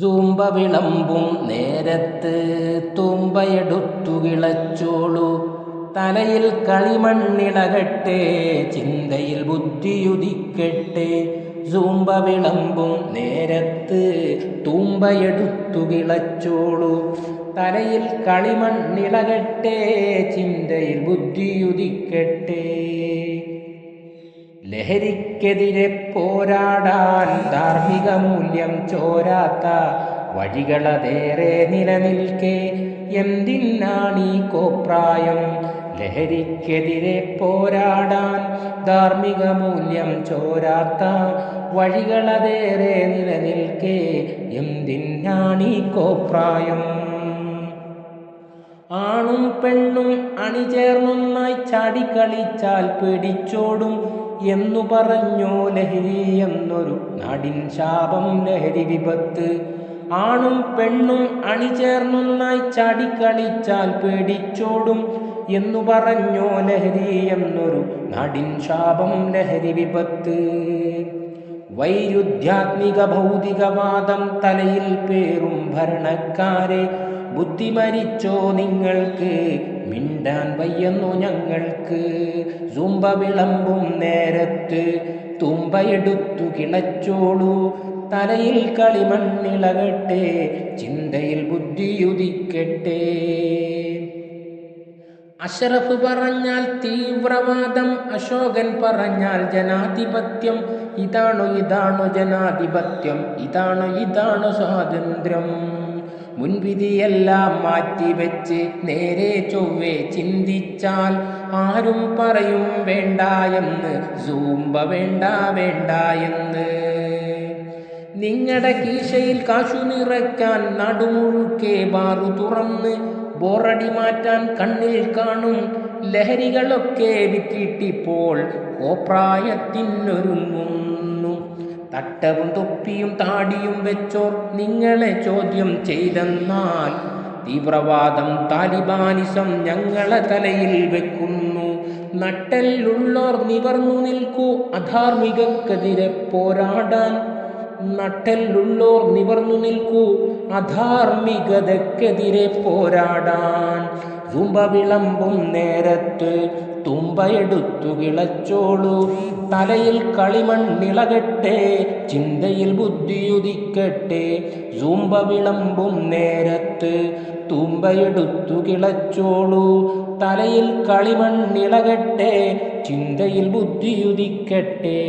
സൂമ്പ വിളമ്പും നേരത്ത് തുമ്പയെടുത്തു വിളച്ചോളു. തലയിൽ കളിമണ്ണിളകട്ടെ ചിന്തയിൽ ബുദ്ധിയുദിക്കട്ടെ. സൂമ്പ വിളമ്പും നേരത്ത് തുമ്പയെടുത്തു വിളച്ചോളു. തലയിൽ കളിമണ്ണിളകട്ടെ ചിന്തയിൽ ബുദ്ധിയുദിക്കട്ടെ. ലഹരിക്കെതിരെ പോരാടാൻ ധാർമ്മിക മൂല്യം ചോരാത്ത വഴികളതേറെ നിലനിൽക്കെ എന്തിനാണീ കോപ്രായം? ലഹരിക്കെതിരെ പോരാടാൻ ധാർമ്മിക മൂല്യം ചോരാത്ത വഴികളതേറെ നിലനിൽക്കെ എന്തിനാണീ കോപ്രായം? ആണും പെണ്ണും അണിചേർന്നൊന്നായി ചാടിക്കളിച്ചാൽ പേടിച്ചോടും എന്നു പറഞ്ഞു ലഹരി എന്നൊരു നാടിൻ ശാപം ലഹരി വിപത്ത്. ആണും പെണ്ണും അണിചേർന്നൊന്നായി ചാടിക്കളിച്ചാൽ പേടിച്ചോടും. എന്നു പറഞ്ഞു ലഹരി എന്നൊരു നാടിൻ ശാപം ലഹരി വിപത്ത്. വൈരുദ്ധ്യാത്മിക ഭൗതികവാദം തലയിൽ പേറും ഭരണക്കാരെ. ബുദ്ധി മരിച്ചോ നിങ്ങൾക്ക്? മിണ്ടാൻ വയ്യുന്നു ഞങ്ങൾക്ക്. സുംബ വിളമ്പും നേരത്ത് തുമ്പയെടുത്തു കിളച്ചോളൂ. തലയിൽ കളിമണ്ണിളകട്ടെ ചിന്തയിൽ ബുദ്ധിയുദിക്കട്ടെ. അഷറഫ് പറഞ്ഞാൽ തീവ്രവാദം അശോകൻ പറഞ്ഞാൽ ജനാധിപത്യം. ഇതാണോ ഇതാണോ ജനാധിപത്യം? ഇതാണോ ഇതാണോ സ്വാതന്ത്ര്യം? മുൻവിധിയെല്ലാം മാറ്റിവെച്ച് നേരെ ചൊവ്വെ ചിന്തിച്ചാൽ ആരും പറയും വേണ്ട എന്ന് സൂമ്പ വേണ്ട വേണ്ട എന്ന്. നിങ്ങളുടെ കീശയിൽ കാശു നിറയ്ക്കാൻ നടുമുഴുക്കെ ബാറു തുറന്ന് ബോറടി മാറ്റാൻ കണ്ണിൽ കാണും ലഹരികളൊക്കെ വിറ്റിട്ടിപ്പോൾ കോപ്രായത്തിനൊരുങ്ങുന്നു തട്ടവും തൊപ്പിയും താടിയും വെച്ചോർ നിങ്ങളെ ചോദ്യം ചെയ്തെന്നാൽ തീവ്രവാദം താലിബാനിസം ഞങ്ങളെ തലയിൽ വെക്കുന്നു. നട്ടെല്ലുള്ളോർ നിവർന്നു നിൽക്കൂ. അധാർമികക്കെതിരെ പോരാടാൻ നട്ടെല്ലുള്ളോർ നിവർന്നു നിൽക്കൂ. അധാർമികതക്കെതിരെ പോരാടാൻ തുമ്പ വിളമ്പും നേരത്ത് തുമ്പയെടുത്തു കിളച്ചോളൂ തലയിൽ കളിമണ്ണിളകട്ടെ ചിന്തയിൽ ബുദ്ധിയുദിക്കട്ടെ. തുമ്പ വിളമ്പും നേരത്ത് തുമ്പയെടുത്തു കിളച്ചോളൂ തലയിൽ കളിമണ്ണിളകട്ടെ ചിന്തയിൽ ബുദ്ധിയുദിക്കട്ടെ.